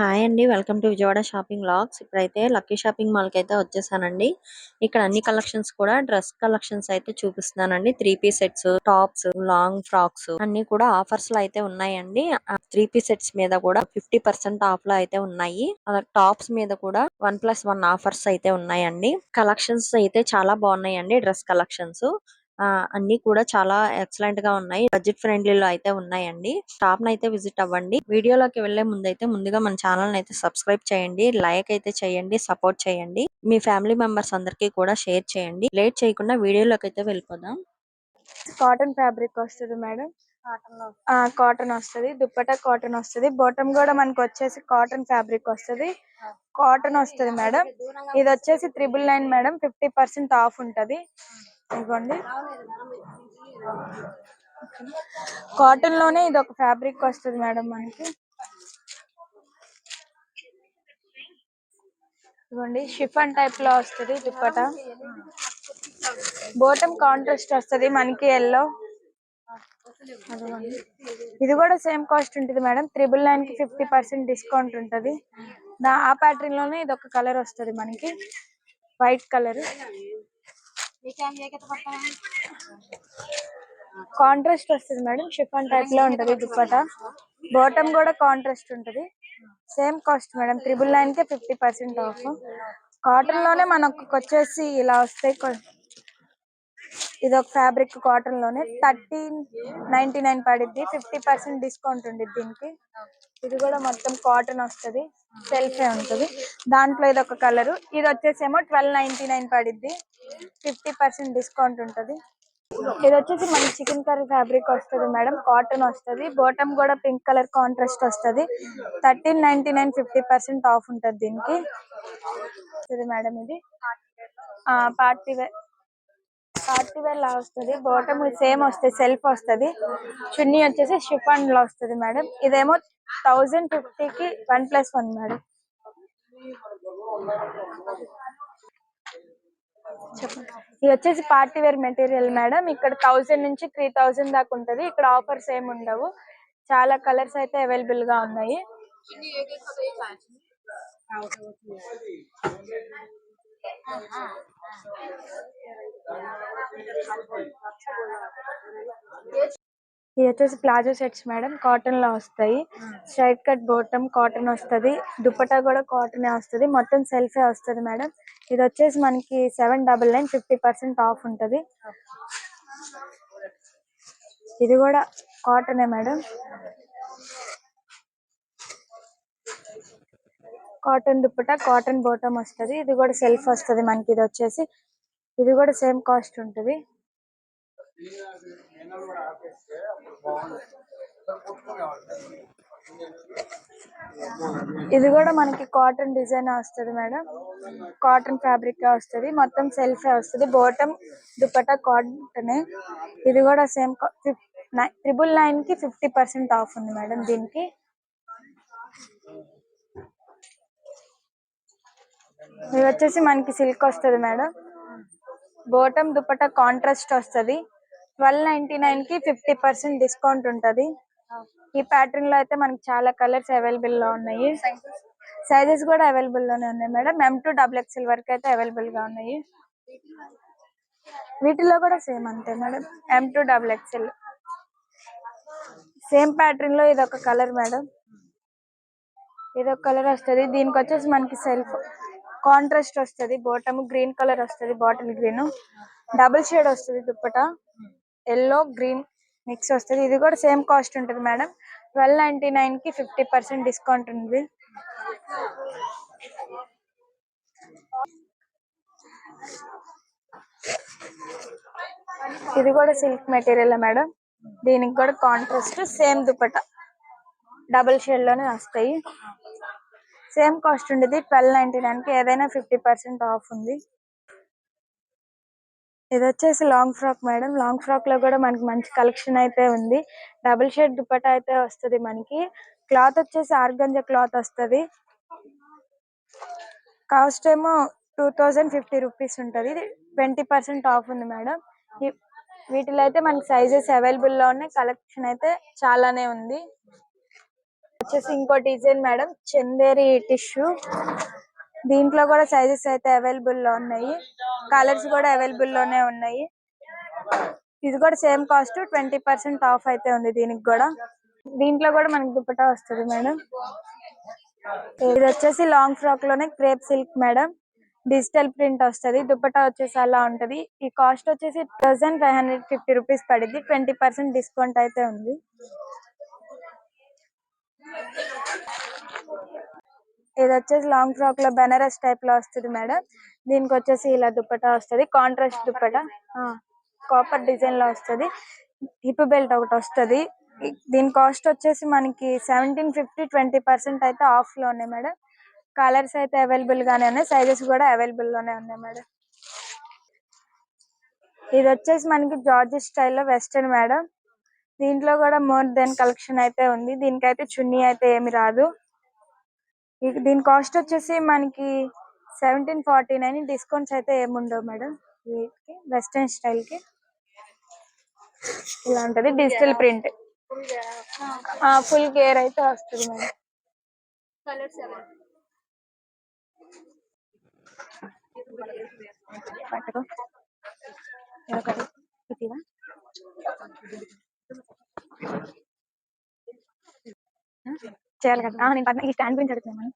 Hi అండి welcome to Vijayawada shopping logs ఇప్పుడైతే lucky shopping మాల్కి అయితే వచ్చేసానండి. ఇక్కడ అన్ని కలెక్షన్స్ కూడా డ్రెస్ కలెక్షన్స్ అయితే చూపిస్తున్నానండి. Three piece sets tops long frocks అన్ని కూడా ఆఫర్స్లో అయితే ఉన్నాయండి. త్రీ పీస్ సెట్స్ మీద కూడా ఫిఫ్టీ పర్సెంట్ ఆఫ్లో అయితే ఉన్నాయి. అలా టాప్స్ మీద కూడా వన్ ప్లస్ వన్ ఆఫర్స్ అయితే ఉన్నాయండి. కలెక్షన్స్ అయితే చాలా బాగున్నాయండి డ్రెస్ కలెక్షన్స్ అన్ని కూడా చాలా ఎక్సలెంట్గా ఉన్నాయి. బడ్జెట్ ఫ్రెండ్లీ లో అయితే ఉన్నాయండి. షాప్ అయితే విజిట్ అవ్వండి. వీడియోలోకి వెళ్ళే ముందు అయితే ముందుగా మన ఛానల్ అయితే సబ్స్క్రైబ్ చేయండి. లైక్ అయితే చేయండి. సపోర్ట్ చేయండి. మీ ఫ్యామిలీ మెంబర్స్ అందరికీ కూడా షేర్ చేయండి. లేట్ చేయకుండా వీడియోలోకి అయితే వెళ్ళిపోదాం. కాటన్ ఫ్యాబ్రిక్ వస్తుంది మేడం కాటన్ వస్తుంది. దుప్పటా కాటన్ వస్తుంది. బాటమ్ కూడా మనకి వచ్చేసి కాటన్ ఫ్యాబ్రిక్ వస్తుంది. కాటన్ వస్తుంది మేడం ఇది వచ్చేసి triple nine madam fifty percent off ఉంటది. ఇదిగోండి కాటన్లోనే ఇది ఒక ఫ్యాబ్రిక్ వస్తుంది మేడం మనకి. ఇదిగోండి షిఫన్ టైప్లో వస్తుంది దుప్పట బోటం కాంట్రాస్ట్ వస్తుంది మనకి ఎల్లో. ఇది కూడా సేమ్ కాస్ట్ ఉంటుంది మేడం త్రిబుల్ నైన్కి ఫిఫ్టీ పర్సెంట్ డిస్కౌంట్ ఉంటుంది. ఆ ప్యాటర్న్లోనే ఇది ఒక కలర్ వస్తుంది మనకి వైట్ కలర్. కాంట్రాస్ట్ వస్తుంది మేడం షిఫాన్ టైప్లో ఉంటది దుప్పట. బాటమ్ కూడా కాంట్రాస్ట్ ఉంటది. సేమ్ కాస్ట్ మేడం త్రిబుల్ నైన్కి ఫిఫ్టీ పర్సెంట్ ఆఫ్ కాటన్లోనే మనకు వచ్చేసి ఇలా వస్తాయి ఇది ఒక ఫ్యాబ్రిక్ కాటన్లోనే. థర్టీన్ నైన్టీ నైన్ పడిద్ది ఫిఫ్టీ పర్సెంట్ డిస్కౌంట్ ఉండిద్ది దీనికి. ఇది కూడా మొత్తం కాటన్ వస్తది సెల్ఫే ఉంటది. దాంట్లో ఇది ఒక కలర్ ఇది వచ్చేసేమో ట్వెల్వ్ నైన్టీ నైన్ పడిద్ది. ఫిఫ్టీ పర్సెంట్ డిస్కౌంట్ ఉంటుంది. ఇది వచ్చేసి మన చికెన్ కర్రీ ఫ్యాబ్రిక్ వస్తుంది మేడం కాటన్ వస్తుంది. బాటమ్ కూడా పింక్ కలర్ కాంట్రాస్ట్ వస్తది. Thirteen ninety nine fifty percent off ఉంటుంది దీనికి. వస్తుంది మేడం ఇది. పార్టీ వేర్ పార్టీ వేర్ లా వస్తుంది. బాటమ్ సేమ్ వస్తుంది సెల్ఫ్ వస్తది. చున్నీ వచ్చేసి షిఫాన్ లా వస్తుంది మేడం. ఇదేమో థౌజండ్ ఫిఫ్టీ కి వన్ ప్లస్ వన్ మేడం. ఇది వచ్చేసి పార్టీ వేర్ మెటీరియల్ మేడం. ఇక్కడ థౌజండ్ నుంచి త్రీ థౌసండ్ దాకా ఉంటది. ఇక్కడ ఆఫర్స్ ఏమి ఉండవు. చాలా కలర్స్ అయితే అవైలబుల్గా ఉన్నాయి. ఇది వచ్చేసి ప్లాజో సెట్స్ మేడం కాటన్లో వస్తాయి. స్ట్రైట్ కట్ బోటం కాటన్ వస్తది. దుపట్టా కూడా కాటన్ వస్తది. మొత్తం సెల్ఫే వస్తుంది మేడం. ఇది వచ్చేసి మనకి seven double nine fifty percent off ఉంటుంది. ఇది కూడా కాటనే madam. Cotton dupatta cotton bottom వస్తది. ఇది కూడా సెల్ఫ్ వస్తది మనకి. ఇది వచ్చేసి ఇది కూడా సేమ్ కాస్ట్ ఉంటుంది. ఇది కూడా మనకి కాటన్ డిజైన్ వస్తుంది మేడం. కాటన్ ఫ్యాబ్రిక్ వస్తది. మొత్తం సెల్ఫ్ వస్తది. Bottom dupatta cotton. ఇది కూడా సేమ్ ట్రిపుల్ నైన్కి ఫిఫ్టీ పర్సెంట్ ఆఫ్ ఉంది మేడం దీనికి. ఇది వచ్చేసి మనకి సిల్క్ వస్తుంది మేడం. బోటం దుపట్టా కాంట్రాస్ట్ వస్తది. ట్వెల్వ్ నైన్టీ నైన్కి ఫిఫ్టీ పర్సెంట్ డిస్కౌంట్ ఉంటది. ఈ ప్యాటర్న్లో అయితే మనకి చాలా కలర్స్ అవైలబుల్లో ఉన్నాయి. సైజెస్ కూడా అవైలబుల్లోనే ఉన్నాయి madam. M to double XL వరకు అయితే అవైలబుల్గా ఉన్నాయి. వీటిలో కూడా సేమ్ అంతే madam. M to double XL same ప్యాటర్న్లో ఇది ఒక కలర్ మేడం. ఇది ఒక కలర్ వస్తది. దీనికి వచ్చేసి మనకి సెల్ఫ్ కాంట్రాస్ట్ వస్తది. బాటమ్ గ్రీన్ కలర్ వస్తది. Bottle green. డబుల్ షేడ్ వస్తది దుప్పట. ఎల్లో గ్రీన్ మిక్స్ వస్తుంది. ఇది కూడా సేమ్ కాస్ట్ ఉంటుంది మేడం. ట్వెల్వ్ నైంటీ నైన్కి ఫిఫ్టీ పర్సెంట్ డిస్కౌంట్ ఉంది. ఇది కూడా సిల్క్ మెటీరియల్ మేడం. దీనికి కూడా కాంట్రాస్ట్ సేమ్ దుపట డబుల్ షేడ్లోనే వస్తాయి. సేమ్ కాస్ట్ ఉండేది. ట్వెల్వ్ నైన్టీ నైన్కి ఏదైనా ఫిఫ్టీ పర్సెంట్ ఆఫ్ ఉంది. ఇది వచ్చేసి లాంగ్ ఫ్రాక్ మేడం. లాంగ్ ఫ్రాక్లో కూడా మనకి మంచి కలెక్షన్ అయితే ఉంది. డబుల్ షేడ్ దుపట్టా అయితే వస్తది మనకి. క్లాత్ వచ్చేసి ఆర్గంజ క్లాత్ వస్తది. కాస్ట్ ఏమో టూ థౌజండ్ ఫిఫ్టీ రూపీస్ ఉంటుంది. ట్వంటీ పర్సెంట్ ఆఫ్ ఉంది మేడం. వీటిలో అయితే మనకి సైజెస్ అవైలబుల్లో ఉన్నాయి. కలెక్షన్ అయితే చాలానే ఉంది. వచ్చేసి ఇంకో డిజైన్ మేడం. చందేరి టిష్యూ. దీంట్లో కూడా సైజెస్ అయితే అవైలబుల్లో ఉన్నాయి. కలర్స్ కూడా అవైలబుల్లోనే ఉన్నాయి. ఇది కూడా same cost twenty percent off అయితే ఉంది దీనికి కూడా. దీంట్లో కూడా మనకి దుప్పట వస్తుంది మేడం. ఇది వచ్చేసి long ఫ్రాక్లోనే crepe silk madam. Digital print వస్తది. దుప్పట వచ్చేసి అలా ఉంటది. ఈ కాస్ట్ వచ్చేసి thousand five hundred fifty rupees పడింది ట్వంటీ పర్సెంట్ డిస్కౌంట్ అయితే ఉంది. ఇది వచ్చేసి లాంగ్ ఫ్రాక్లో బెనారస్ టైప్లో వస్తుంది మేడం దీనికి వచ్చేసి ఇలా దుప్పటా వస్తది. కాంట్రాస్ట్ దుప్పటా. కాపర్ డిజైన్లో వస్తది. హిప్ బెల్ట్ ఒకటి వస్తది. దీని కాస్ట్ వచ్చేసి మనకి సెవెంటీన్ ఫిఫ్టీ ట్వంటీ పర్సెంట్ అయితే ఆఫ్లో ఉన్నాయి మేడం కలర్స్ అయితే అవైలబుల్ గానే ఉన్నాయి. సైజెస్ కూడా అవైలబుల్లోనే ఉన్నాయి మేడం ఇది వచ్చేసి మనకి జార్జ్ స్టైల్లో వెస్టర్న్ మేడం దీంట్లో కూడా మోర్ దెన్ కలెక్షన్ అయితే ఉంది. దీనికైతే చున్నీ అయితే ఏమి రాదు. దీని కాస్ట్ వచ్చేసి మనకి సెవెంటీన్ ఫార్టీ నైన్ డిస్కౌంట్స్ అయితే ఏమి ఉండవు మేడం వీటికి వెస్టర్న్ స్టైల్కి. ఇలా ఉంటది డిజిటల్ ప్రింట్ ఫుల్ గేర్ అయితే వస్తుంది మేడం పట్టుకో. ఇదివా? చేయాలి కదా. నేను పక్కన ఈ స్టాండ్ గురించి అడుగుతున్నాను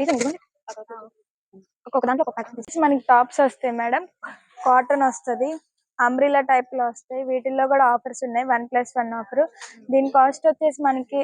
తీసండి ఒక్కొక్క దాంట్లో ఒక్కొక్క మనకి టాప్స్ వస్తాయి మేడం. కాటన్ వస్తది. అంబ్రిలా టైప్లో వస్తాయి. వీటిల్లో కూడా ఆఫర్స్ ఉన్నాయి. One plus one offer. దీని కాస్ట్ వచ్చేసి మనకి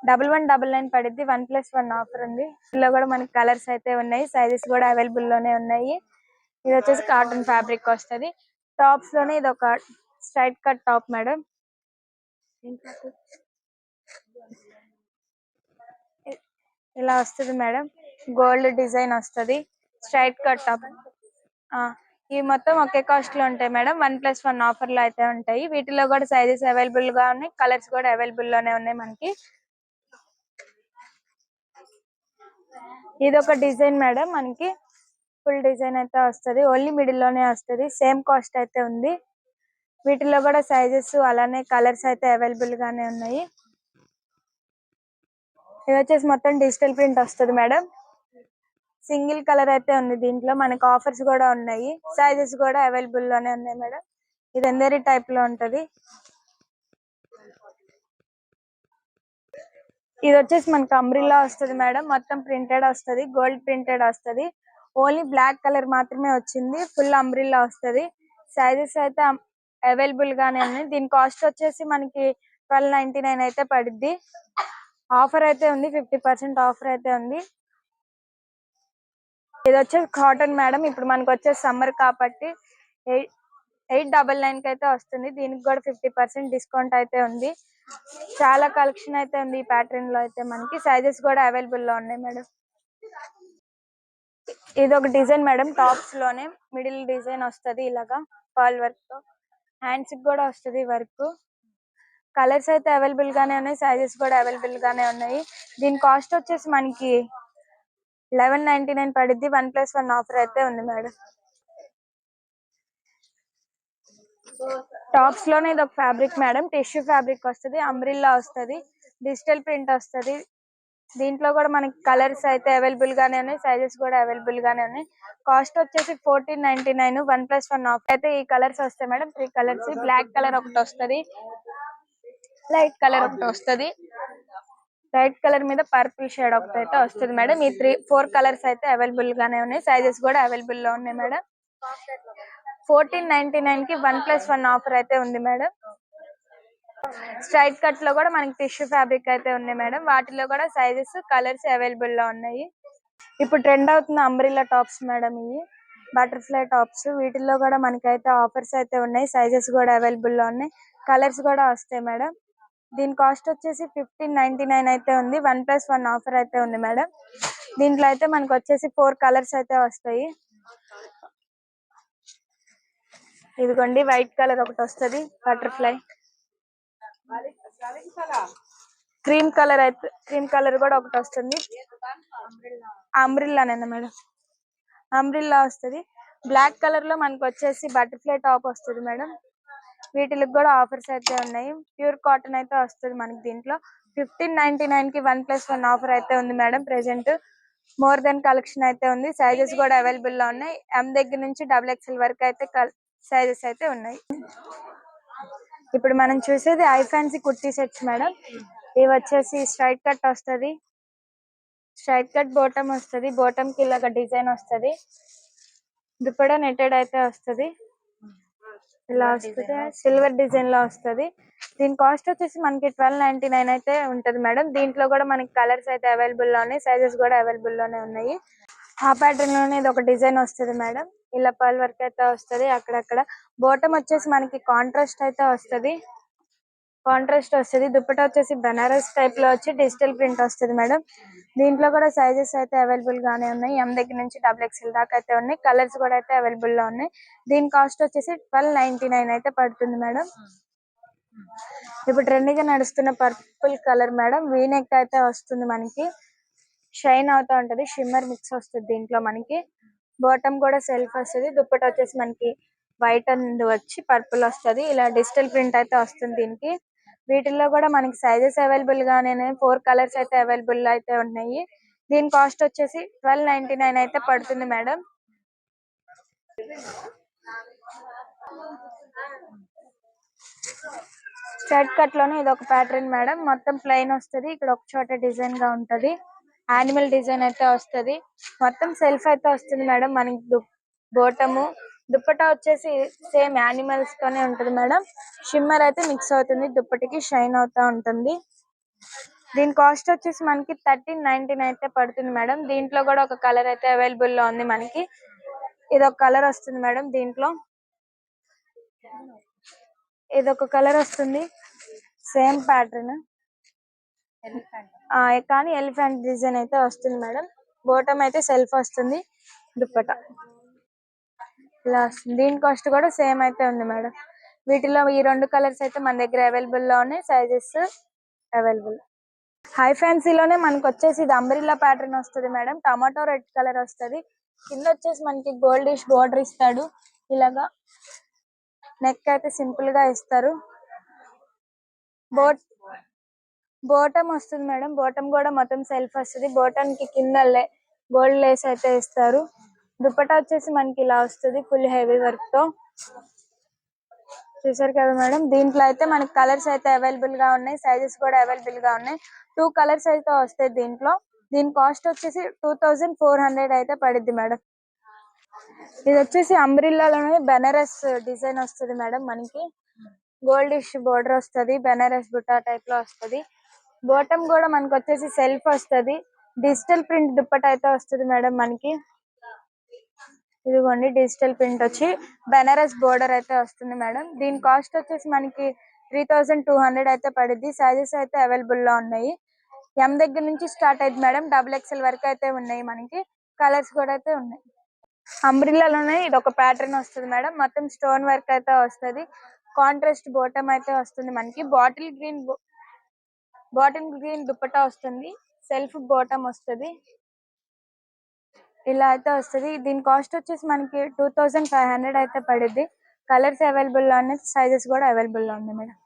డబుల్ వన్ డబుల్ నైన్ పడిద్ది. వన్ ప్లస్ వన్ ఆఫర్ ఉంది. ఇందులో కూడా మనకి కలర్స్ అయితే ఉన్నాయి. సైజెస్ కూడా అవైలబుల్లోనే ఉన్నాయి. ఇది వచ్చేసి కాటన్ ఫ్యాబ్రిక్ వస్తుంది. టాప్స్లోనే ఇది ఒక స్ట్రైట్ కట్ టాప్ మేడం. ఇలా వస్తుంది మేడం. గోల్డ్ డిజైన్ వస్తది. స్ట్రైట్ కట్ టాప్ ఆ, ఇవి మొత్తం ఒకే కాస్ట్లో ఉంటాయి మేడం. వన్ ప్లస్ వన్ ఆఫర్లో అయితే ఉంటాయి. వీటిలో కూడా సైజెస్ అవైలబుల్గా ఉన్నాయి. కలర్స్ కూడా అవైలబుల్లోనే ఉన్నాయి మనకి. ఇది ఒక డిజైన్ మేడం మనకి. ఫుల్ డిజైన్ అయితే వస్తది. ఓన్లీ మిడిల్లోనే వస్తది. సేమ్ కాస్ట్ అయితే ఉంది. వీటిలో కూడా సైజెస్ అలానే కలర్స్ అయితే అవైలబుల్ గానే ఉన్నాయి. ఇది వచ్చేసి మొత్తం డిజిటల్ ప్రింట్ వస్తుంది మేడం. సింగిల్ కలర్ అయితే ఉంది దీంట్లో. మనకి ఆఫర్స్ కూడా ఉన్నాయి. సైజెస్ కూడా అవైలబుల్లోనే ఉన్నాయి మేడం. ఇది ఎందరి టైప్లో ఉంటది? ఇది వచ్చేసి మనకి అంబ్రిల్లా వస్తది మేడం. మొత్తం ప్రింటెడ్ వస్తది. గోల్డ్ ప్రింటెడ్ వస్తది. ఓన్లీ బ్లాక్ కలర్ మాత్రమే వచ్చింది. ఫుల్ అంబ్రిల్లా వస్తది. సైజెస్ అయితే అవైలబుల్ గానే ఉన్నాయి. దీని కాస్ట్ వచ్చేసి మనకి ట్వెల్వ్ నైన్టీ నైన్ అయితే పడుద్ది. ఆఫర్ అయితే ఉంది ఫిఫ్టీ పర్సెంట్ ఆఫర్ అయితే ఉంది. ఇది వచ్చేసి కాటన్ మేడం ఇప్పుడు మనకు వచ్చేసి సమ్మర్ కాబట్టి ఎయిట్ ఎయిట్ డబల్ నైన్కి అయితే వస్తుంది. దీనికి కూడా ఫిఫ్టీ పర్సెంట్ డిస్కౌంట్ అయితే ఉంది. చాలా కలెక్షన్ అయితే ఉంది ఈ ప్యాటర్న్లో అయితే మనకి. సైజెస్ కూడా అవైలబుల్లో ఉన్నాయి మేడం. ఇది ఒక డిజైన్ మేడం టాప్స్లోనే మిడిల్ డిజైన్ వస్తది ఇలాగా పాల్ వర్క్తో. హ్యాండ్స్కి కూడా వస్తది వర్క్. కలర్స్ అయితే అవైలబుల్ గానే ఉన్నాయి సైజెస్ కూడా అవైలబుల్ గానే ఉన్నాయి. దీని కాస్ట్ వచ్చేసి మనకి లెవెన్ నైన్టీ నైన్ పడిద్ది. వన్ ప్లస్ వన్ ఆఫర్ అయితే ఉంది మేడం. టాప్స్లోనే ఇది ఒక ఫ్యాబ్రిక్ మేడం. టిష్యూ ఫ్యాబ్రిక్ వస్తది అంబ్రిల్లా వస్తది డిజిటల్ ప్రింట్ వస్తది. దీంట్లో కూడా మనకి కలర్స్ అయితే అవైలబుల్ గానే ఉన్నాయి సైజెస్ కూడా అవైలబుల్ గానే ఉన్నాయి. కాస్ట్ వచ్చేసి fourteen ninety nine one plus one off అయితే ఈ కలర్స్ వస్తాయి madam. Three colours black colour ఒకటి వస్తది. లైట్ కలర్ ఒకటి వస్తది. లైట్ కలర్ మీద పర్పుల్ షేడ్ ఒకటి అయితే వస్తుంది మేడం. ఈ త్రీ ఫోర్ కలర్స్ అయితే అవైలబుల్ గానే ఉన్నాయి. సైజెస్ కూడా అవైలబుల్లో ఉన్నాయి మేడం. ఫోర్టీన్ నైన్టీ నైన్కి వన్ ప్లస్ వన్ ఆఫర్ అయితే ఉంది మేడం. స్ట్రైట్ కట్లో కూడా మనకి టిష్యూ ఫ్యాబ్రిక్ అయితే ఉన్నాయి మేడం. వాటిలో కూడా సైజెస్ కలర్స్ అవైలబుల్లో ఉన్నాయి. ఇప్పుడు ట్రెండ్ అవుతున్న అంబ్రిల్లా టాప్స్ మేడం ఇవి. Butterfly tops. వీటిల్లో కూడా మనకైతే ఆఫర్స్ అయితే ఉన్నాయి. సైజెస్ కూడా అవైలబుల్లో ఉన్నాయి. కలర్స్ కూడా వస్తాయి మేడం. దీని కాస్ట్ వచ్చేసి ఫిఫ్టీన్ నైన్టీ నైన్ అయితే ఉంది. వన్ ప్లస్ వన్ ఆఫర్ అయితే ఉంది మేడం. దీంట్లో అయితే మనకు వచ్చేసి ఫోర్ కలర్స్ అయితే వస్తాయి. ఇదిగోండి వైట్ కలర్ ఒకటి వస్తుంది. బటర్ఫ్లై. క్రీమ్ కలర్ అయితే క్రీమ్ కలర్ కూడా ఒకటి వస్తుంది. అంబ్రిల్లానేనా మేడం? అంబ్రిల్లా వస్తుంది. బ్లాక్ కలర్లో మనకు వచ్చేసి బటర్ఫ్లై టాప్ వస్తుంది మేడం. వీటికి కూడా ఆఫర్స్ అయితే ఉన్నాయి. ప్యూర్ కాటన్ అయితే వస్తుంది మనకి దీంట్లో. ఫిఫ్టీన్ నైన్టీ నైన్కి వన్ ప్లస్ వన్ ఆఫర్ అయితే ఉంది madam present more than collection అయితే ఉంది. సైజెస్ కూడా అవైలబుల్లో ఉన్నాయి. ఎం దగ్గర నుంచి డబుల్ ఎక్స్ఎల్ వరకు అయితే సైజెస్ అయితే ఉన్నాయి. ఇప్పుడు మనం చూసేది I fancy kurti sets madam. ఇవి వచ్చేసి స్ట్రైట్ కట్ వస్తది. స్ట్రైట్ కట్ బోటమ్ వస్తది. బోటమ్కి ఇలాగ డిజైన్ వస్తది. దుప్పడ నెట్టెడ్ అయితే వస్తది. ఇలా వస్తుంది. సిల్వర్ డిజైన్లో వస్తది. దీని కాస్ట్ వచ్చేసి మనకి ట్వెల్వ్ నైన్టీ నైన్ అయితే ఉంటది మేడం. దీంట్లో కూడా మనకి కలర్స్ అయితే అవైలబుల్లో ఉన్నాయి. సైజెస్ కూడా అవైలబుల్లోనే ఉన్నాయి. ఆ ప్యాటర్న్లోనే ఇది ఒక డిజైన్ వస్తది మేడం. ఇలా పల్ వర్క్ అయితే వస్తది అక్కడక్కడ. బోటం వచ్చేసి మనకి కాంట్రాస్ట్ అయితే వస్తది. కాంట్రాస్ట్ వస్తది. దుప్పటా వచ్చేసి బనారస్ టైప్లో వచ్చి డిజిటల్ ప్రింట్ వస్తది మేడం. దీంట్లో కూడా సైజెస్ అయితే అవైలబుల్ గానే ఉన్నాయి. ఎం దగ్గర నుంచి డబుల్ ఎక్స్ఎల్ దాకా అయితే ఉన్నాయి. కలర్స్ కూడా అయితే అవైలబుల్లో ఉన్నాయి. దీని కాస్ట్ వచ్చేసి ట్వెల్వ్ నైన్టీ నైన్ అయితే పడుతుంది మేడం. ఇప్పుడు ట్రెండింగ్గా నడుస్తున్న పర్పుల్ కలర్ మేడం. వీనెక్ అయితే వస్తుంది మనకి. షైన్ అవుతా ఉంటది. షిమ్మర్ మిక్స్ వస్తుంది దీంట్లో మనకి. బాటమ్ కూడా సెల్ఫ్ వస్తది. దుప్పట వచ్చేసి మనకి వైట్ అండ్ వచ్చి పర్పుల్ వస్తది. ఇలా డిజిటల్ ప్రింట్ అయితే వస్తుంది దీనికి. వీటిల్లో కూడా మనకి సైజెస్ అవైలబుల్ గానే ఫోర్ కలర్స్ అయితే అవైలబుల్ అయితే ఉన్నాయి. దీని కాస్ట్ వచ్చేసి ట్వెల్వ్ నైన్టీ నైన్ అయితే పడుతుంది మేడం స్ట్రైట్ కట్లోనే ఇది ఒక ప్యాటర్న్ మేడం మొత్తం ప్లెయిన్ వస్తది. ఇక్కడ ఒక చోట డిజైన్గా ఉంటది. యానిమల్ డిజైన్ అయితే వస్తది. మొత్తం సెల్ఫ్ అయితే వస్తుంది మేడం మనకి బోటము దుప్పటా వచ్చేసి సేమ్ యానిమల్స్ తోనే ఉంటుంది మేడం. షిమ్మర్ అయితే మిక్స్ అవుతుంది దుప్పటికి షైన్ అవుతా ఉంటుంది. దీని కాస్ట్ వచ్చేసి మనకి థర్టీన్ నైన్టీన్ అయితే పడుతుంది మేడం. దీంట్లో కూడా ఒక కలర్ అయితే అవైలబుల్లో ఉంది మనకి. ఇది ఒక కలర్ వస్తుంది మేడం దీంట్లో. ఇది ఒక కలర్ వస్తుంది. Same pattern. కానీ ఎలిఫెంట్ డిజైన్ అయితే వస్తుంది మేడం. బోటం అయితే సెల్ఫ్ వస్తుంది దుప్పట. ఇలా వస్తుంది దీని కాస్ట్ కూడా సేమ్ అయితే ఉంది మేడం. వీటిలో ఈ రెండు కలర్స్ అయితే మన దగ్గర అవైలబుల్లో ఉన్నాయి సైజెస్ అవైలబుల్ హై ఫ్యాన్సీలోనే మనకు వచ్చేసి ఇది అంబ్రిల్లా ప్యాటర్న్ వస్తుంది మేడం. టమాటో రెడ్ కలర్ వస్తది. కింద వచ్చేసి మనకి గోల్డిష్ బోర్డర్ ఇస్తాడు. ఇలాగా నెక్ అయితే సింపుల్గా ఇస్తారు. బోట్ బోటం వస్తుంది మేడం. బోటం కూడా మొత్తం సెల్ఫ్ వస్తుంది. బోటం కి కింద గోల్డ్ లేస్ అయితే ఇస్తారు. దుప్పటా వచ్చేసి మనకి ఇలా వస్తుంది ఫుల్ హెవీ వర్క్తో. చూసారు కదా మేడం? దీంట్లో అయితే మనకి కలర్స్ అయితే అవైలబుల్గా ఉన్నాయి సైజెస్ కూడా అవైలబుల్గా ఉన్నాయి. టూ కలర్స్ అయితే వస్తాయి దీంట్లో. దీని కాస్ట్ వచ్చేసి టూ థౌజండ్ ఫోర్ హండ్రెడ్ అయితే పడుద్ది మేడం. ఇది వచ్చేసి అంబ్రిల్లాలోనే బెనారస్ డిజైన్ వస్తుంది మేడం మనకి. గోల్డిష్ బోర్డర్ వస్తది బెనారస్ బుట్టా టైప్లో వస్తది. బాటమ్ కూడా మనకు వచ్చేసి సెల్ఫ్ వస్తది. డిజిటల్ ప్రింట్ దుప్పట అయితే వస్తది మేడం మనకి. ఇదిగోండి డిజిటల్ ప్రింట్ వచ్చి బెనారస్ బోర్డర్ అయితే వస్తుంది మేడం. దీని కాస్ట్ వచ్చేసి మనకి త్రీ థౌజండ్ టూ హండ్రెడ్ అయితే పడుద్ది. సైజెస్ అయితే అవైలబుల్లో ఉన్నాయి. ఎం దగ్గర నుంచి స్టార్ట్ అయింది మేడం. డబుల్ ఎక్స్ఎల్ వరకు అయితే ఉన్నాయి మనకి. కలర్స్ కూడా అయితే ఉన్నాయి. అంబ్రిల్లాలోనే ఇది ఒక ప్యాటర్న్ వస్తుంది మేడం. మొత్తం స్టోన్ వర్క్ అయితే వస్తది. కాంట్రాస్ట్ బోటం అయితే వస్తుంది మనకి. Bottle green bottle green dupatta వస్తుంది. సెల్ఫ్ బోటం వస్తది. ఇలా అయితే వస్తది. దీని కాస్ట్ వచ్చేసి మనకి టూ థౌజండ్ ఫైవ్ హండ్రెడ్ అయితే పడుద్ది. కలర్స్ అవైలబుల్లో ఉన్నాయి. సైజెస్ కూడా అవైలబుల్లో ఉన్నాయి మేడం.